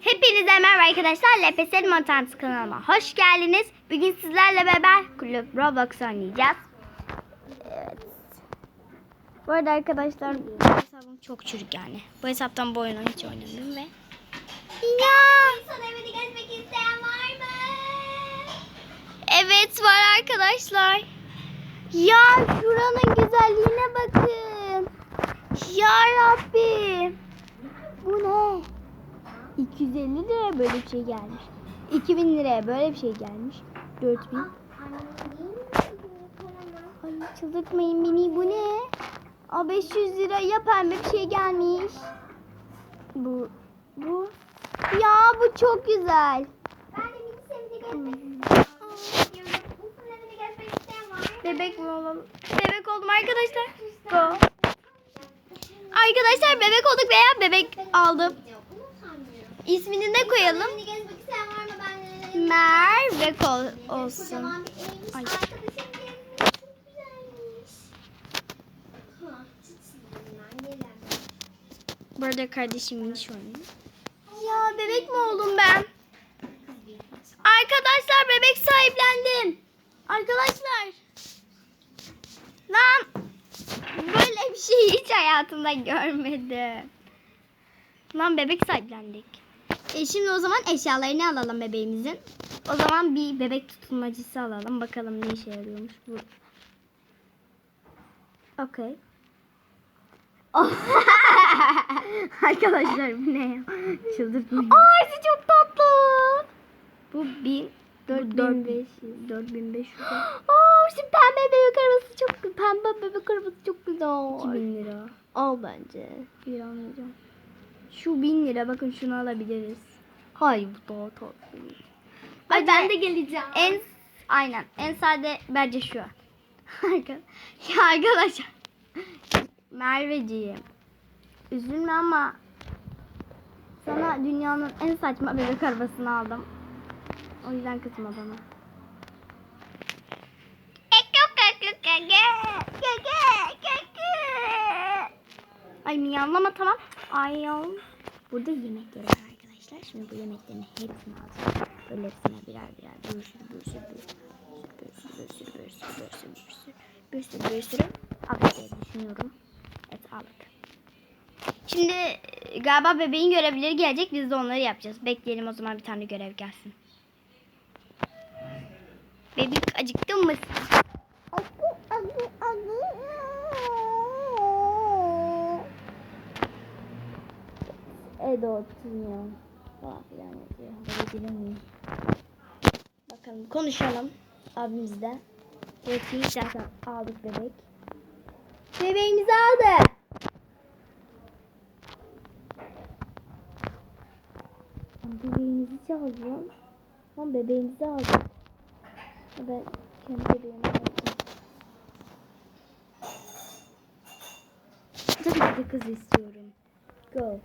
Hepinize merhaba arkadaşlar. LPS Montant kanalıma hoş geldiniz. Bugün sizlerle beraber Kulüp Roblox oynayacağız. Evet. Bu arada arkadaşlar bu hesabım çok çürük yani. Bu hesaptan bu oyunu hiç oynamadım ve ya. Evet var arkadaşlar. Ya şuranın güzelliğine bakın. Ya Rabbim. Bu ne? 250 liraya böyle bir şey gelmiş. 2000 liraya böyle bir şey gelmiş. 4000. Ay çıldırtmayın beni bu ne? Aa 500 lira ya pembe bir şey gelmiş. Bu bu ya bu çok güzel. Bebek mi olalım? Bebek oldum arkadaşlar. Go. Arkadaşlar bebek olduk veya bebek aldım. İsmini ne koyalım? Merve kol olsun. Ay. Burada kardeşimin şu an. Ya bebek mi oldum ben? Arkadaşlar bebek sahiplendim. Arkadaşlar. Lan böyle bir şey hiç hayatımda görmedim. Lan bebek sahiplendik. E şimdi o zaman eşyalarını alalım bebeğimizin. O zaman bir bebek tutulmacısı alalım. Bakalım ne işe yarıyormuş bu. Okey. Arkadaşlar bu ne ya? Aa izi çok tatlı. Bu bin, dört bin beş yüz. Dört bin beş yüz. Aa şu pembe bebek arabası çok. Pembe bebek arabası çok güzel. 2000 lira. Al bence. Bir almayacağım. Şu bin lira bakın şunu alabiliriz. Hayır bu daha tatlı. Ay ben de geleceğim. en aynen en sade bence şu. Ya arkadaşlar. Merveciğim. Üzülme ama sana dünyanın en saçma bebek arabasını aldım. O yüzden kızma bana. Ay miyavlama tamam. Ay yavrum. Burada yemekleri var arkadaşlar. Şimdi bu yemeklerin hepsini alacağım. Böyle hepsine birer birer bir sürü bir sürü bir sürü bir sürü bir sürü bir sürü bir sürü bir sürü bir diye düşünüyorum. Evet aldık. Şimdi e, galiba bebeğin görevleri gelecek. Biz de onları yapacağız. Bekleyelim o zaman bir tane görev gelsin. Bebek acıktın mı? Evde oturuyor. Falan filan yapıyor. Böyle giremiyor. Bakalım konuşalım abimizle. Evet zaten aldık bebek. Bebeğimizi aldı. Bebeğimizi çaldı lan. Bebeğimizi aldı. Ya Ben kendi bebeğimi aldım. Tabii ki kız istiyorum. Go.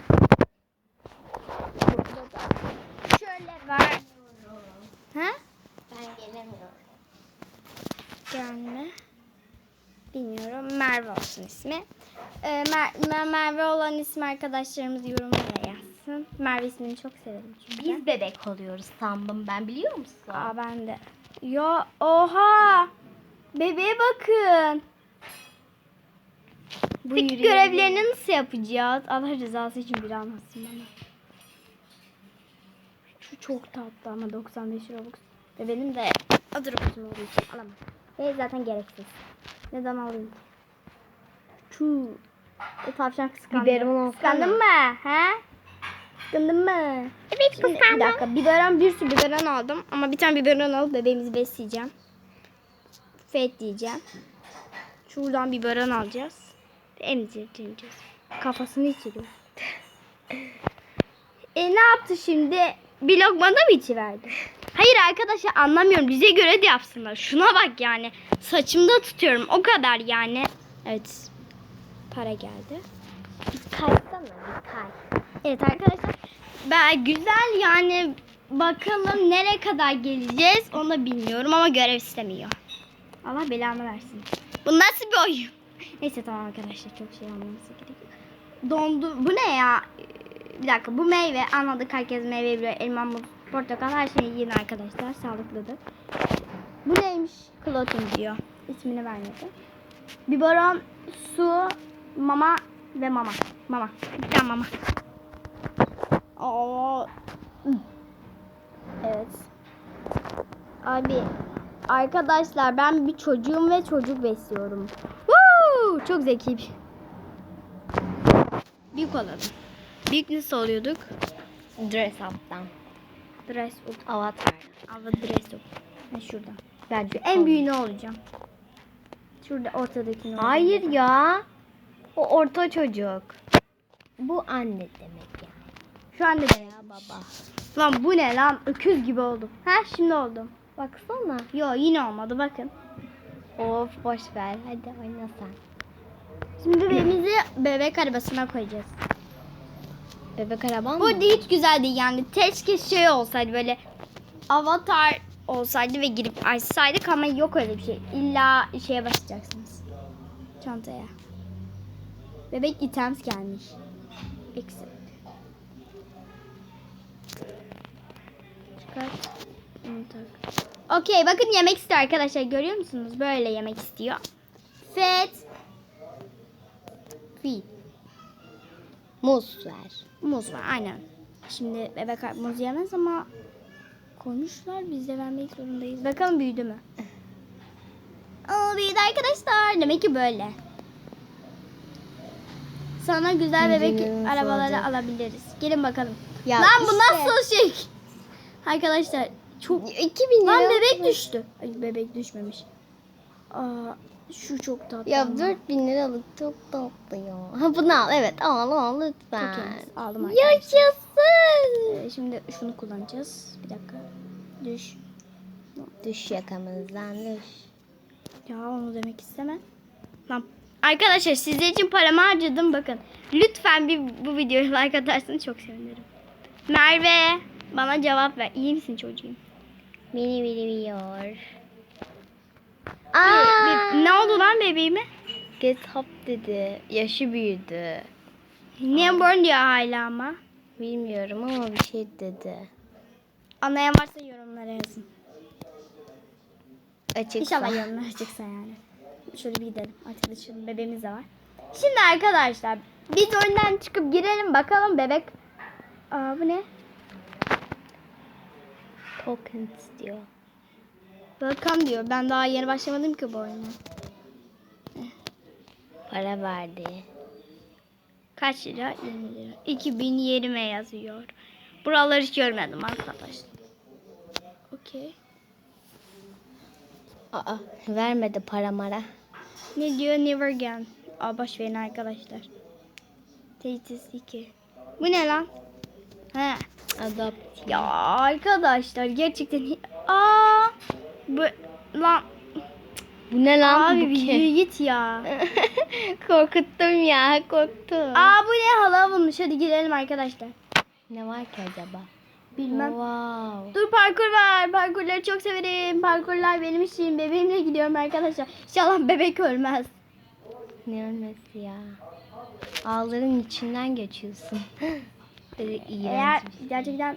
Şöyle ver. Ha? Ben gelemiyorum. Gelme. Bilmiyorum. Merve olsun ismi. Ee, Mer- Mer- Merve olan ismi arkadaşlarımız yorumlara yazsın. Merve ismini çok severim çünkü. Biz bebek oluyoruz sandım ben biliyor musun? Aa ben de. Ya oha. Bebeğe bakın. Peki görevlerini nasıl yapacağız? Allah rızası için bir anlatsın bana. Şu çok tatlı ama 95 Robux. Ve benim de adı Robux'um olduğu için alamam. Ve zaten gereksiz. Neden alayım? Şu o tavşan kıskandı. Biberon. Kıskandın mı? He? Kıskandın mı? Evet Şimdi bir dakika biberon bir sürü biberon aldım ama bir tane biberon alıp bebeğimizi besleyeceğim. Fet diyeceğim. Şuradan biberon alacağız. Emzireceğiz. Kafasını içiriyor. e ne yaptı şimdi? Bir lokma da mı içiverdi? Hayır arkadaşlar anlamıyorum. Bize göre de yapsınlar. Şuna bak yani. Saçımda tutuyorum. O kadar yani. Evet. Para geldi. Kaysana bir kay. Evet arkadaşlar. Ben güzel yani bakalım nereye kadar geleceğiz onu da bilmiyorum ama görev istemiyor. Allah belanı versin. Bu nasıl bir oyun? Neyse tamam arkadaşlar çok şey anlaması gerekiyor. Dondu. Bu ne ya? Bir dakika bu meyve anladık herkes meyve biliyor. Elma, muz, portakal her şeyi yiyin arkadaşlar. Sağlıklıdır. Bu neymiş? Klotin diyor. İsmini vermedi. Biberon, su, mama ve mama. Mama. Bir tane mama. Aa. Evet. Abi arkadaşlar ben bir çocuğum ve çocuk besliyorum. Woo! Çok zeki. bir- Büyük olalım. Büyük nasıl oluyorduk? Dress up'tan. Dress up. Avatar. Ama dress up. Ha şurada. Bence En büyüğünü olacağım. Şurada ortadakini olacağım. Hayır ya. O orta çocuk. Bu anne demek yani. Şu anda da ya baba. Lan bu ne lan? Öküz gibi oldum. Ha şimdi oldum. Baksana. Yo yine olmadı bakın. Of boş ver. Hadi oyna sen. Şimdi bebeğimizi bebek arabasına koyacağız. Bebek araban Bu mı? hiç güzel değil yani. Keşke şey olsaydı böyle avatar olsaydı ve girip açsaydık ama yok öyle bir şey. İlla şeye basacaksınız. Çantaya. Bebek items gelmiş. Exit. Çıkart. Okey bakın yemek istiyor arkadaşlar. Görüyor musunuz? Böyle yemek istiyor. Fet. Feed. Muz ver. Muz var aynen. Şimdi bebek muz yemez ama koymuşlar biz de vermek zorundayız. Bakalım büyüdü mü? Aa büyüdü arkadaşlar. Demek ki böyle. Sana güzel bebek İncinlerimiz arabaları olacak. alabiliriz. Gelin bakalım. Ya Lan bu işte. nasıl şey? Arkadaşlar çok 2000 lira. Lan bebek düştü. Ay bebek düşmemiş. Aa şu çok tatlı. Ya ama. 4000 liralık çok tatlı ya. Ha bunu al evet al al lütfen. Çok. Aldım arkadaşlar. Yaşasın. Ee, şimdi şunu kullanacağız. Bir dakika. Düş. Düş yakamızdan düş. Ya onu demek istemem. Lan arkadaşlar sizler için paramı harcadım bakın. Lütfen bir bu videoya like atarsanız çok sevinirim. Merve bana cevap ver. İyi misin çocuğum? Beni biliyor. Aa, ne oldu lan bebeğime? Get hop dedi. Yaşı büyüdü. Newborn diyor hala ama. Bilmiyorum ama bir şey dedi. Anlayan varsa yorumlara yazın. Açık. İnşallah yorumlar çıksa yani. Şöyle bir gidelim. Arkadaşım bebeğimiz de var. Şimdi arkadaşlar biz oyundan çıkıp girelim bakalım bebek. Aa bu ne? Tokens diyor. Welcome diyor. Ben daha yeni başlamadım ki bu oyuna. Para verdi. Kaç lira? 20 lira. 2020 yazıyor. Buraları hiç görmedim arkadaşlar. Okey. Aa, vermedi para mara. Ne diyor? Never again. Aa boş verin arkadaşlar. Tesis 2. Bu ne lan? He. Adopt. Ya arkadaşlar gerçekten aa bu lan Bu ne lan abi bu bir ki? git ya. Korkuttum ya korktum. Aa bu ne hala bulmuş hadi girelim arkadaşlar. Ne var ki acaba? Bilmem. Wow. Dur parkur var. Parkurları çok severim. Parkurlar benim işim. Bebeğimle gidiyorum arkadaşlar. İnşallah bebek ölmez. Ne ölmesi ya? Ağların içinden geçiyorsun. Eğer şey. gerçekten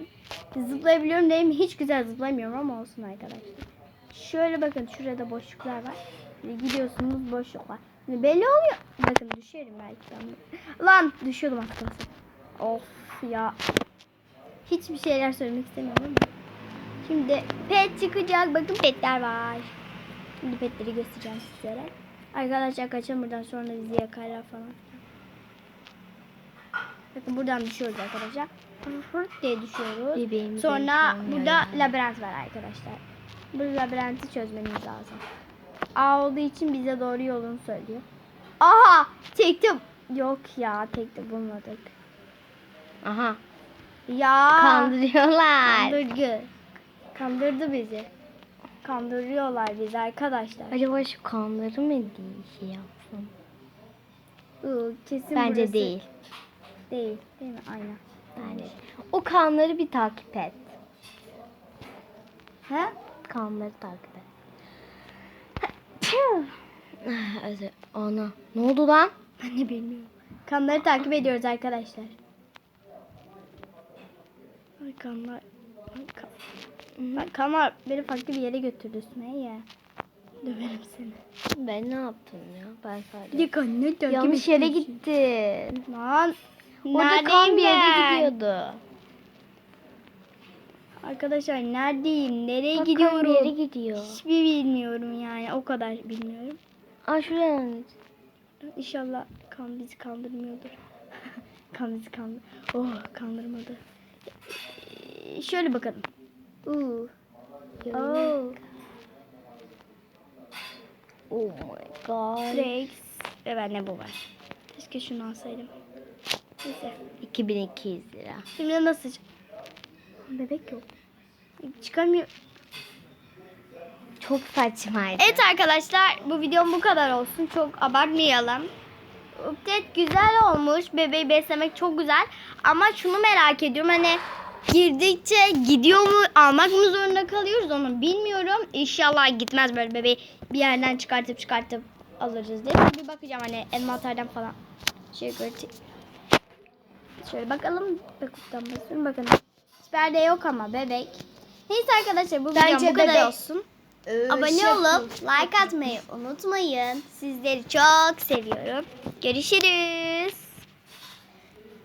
zıplayabiliyorum değil mi? Hiç güzel zıplayamıyorum ama olsun arkadaşlar. Şöyle bakın şurada boşluklar var. Böyle gidiyorsunuz boşluk var. Şimdi belli oluyor. Bakın düşerim belki ben. Lan düşüyordum kalsın. Of ya. Hiçbir şeyler söylemek istemiyorum ama. Şimdi pet çıkacak. Bakın petler var. Şimdi petleri göstereceğim sizlere. Arkadaşlar kaçın buradan sonra bizi yakarlar falan. Bakın buradan düşüyoruz arkadaşlar. Fırt diye düşüyoruz. Bebeğimizi Sonra yaşlanıyor burada ya. labirent var arkadaşlar. Bu labirenti çözmeniz lazım. A olduğu için bize doğru yolunu söylüyor. Aha! Tekte yok ya tekte bulmadık. Aha. Ya Kandırıyorlar. kandırdı. Kandırdı bizi. Kandırıyorlar bizi arkadaşlar. Acaba şu kanları mı değil şey yapsam? Iı, kesin Bence burası- değil. Değil. Değil mi? Aynen. Yani o kanları bir takip et. He? Kanları takip et. Ana. Ne oldu lan? Ben de bilmiyorum. Kanları takip ediyoruz arkadaşlar. Kanlar. Bak kanlar beni farklı bir yere götürdü Sümeyye. Döverim seni. Ben ne yaptım ya? Ben sadece. Bir takip Yanlış yere gittin. Lan. Orada kan bir yere gidiyordu. Arkadaşlar neredeyim? Nereye Bak, kan gidiyorum? yere gidiyor. Hiçbir bilmiyorum yani. O kadar bilmiyorum. Aa şuradan git. İnşallah kan bizi kandırmıyordur. kan bizi kandır. Oh kandırmadı. Ee, Şöyle bakalım. Uu. Oh. Oh my god. Rex. Ve bende bu var. Keşke şunu alsaydım. Neyse. 2200 lira. Şimdi nasıl? Bebek yok. Çıkamıyor. Çok saçmaydı. Evet arkadaşlar bu videom bu kadar olsun. Çok abartmayalım. Update güzel olmuş. Bebeği beslemek çok güzel. Ama şunu merak ediyorum. Hani girdikçe gidiyor mu? Almak mı zorunda kalıyoruz onu bilmiyorum. İnşallah gitmez böyle bebeği bir yerden çıkartıp çıkartıp alırız diye. Bir bakacağım hani envanterden falan. Şey görecek. Şöyle bakalım. Bakıptan basıyorum bakalım. Hiçbir de yok ama bebek. Neyse arkadaşlar bu Bence videom bu kadar bebek. olsun. Abone olup like atmayı unutmayın. Sizleri çok seviyorum. Görüşürüz.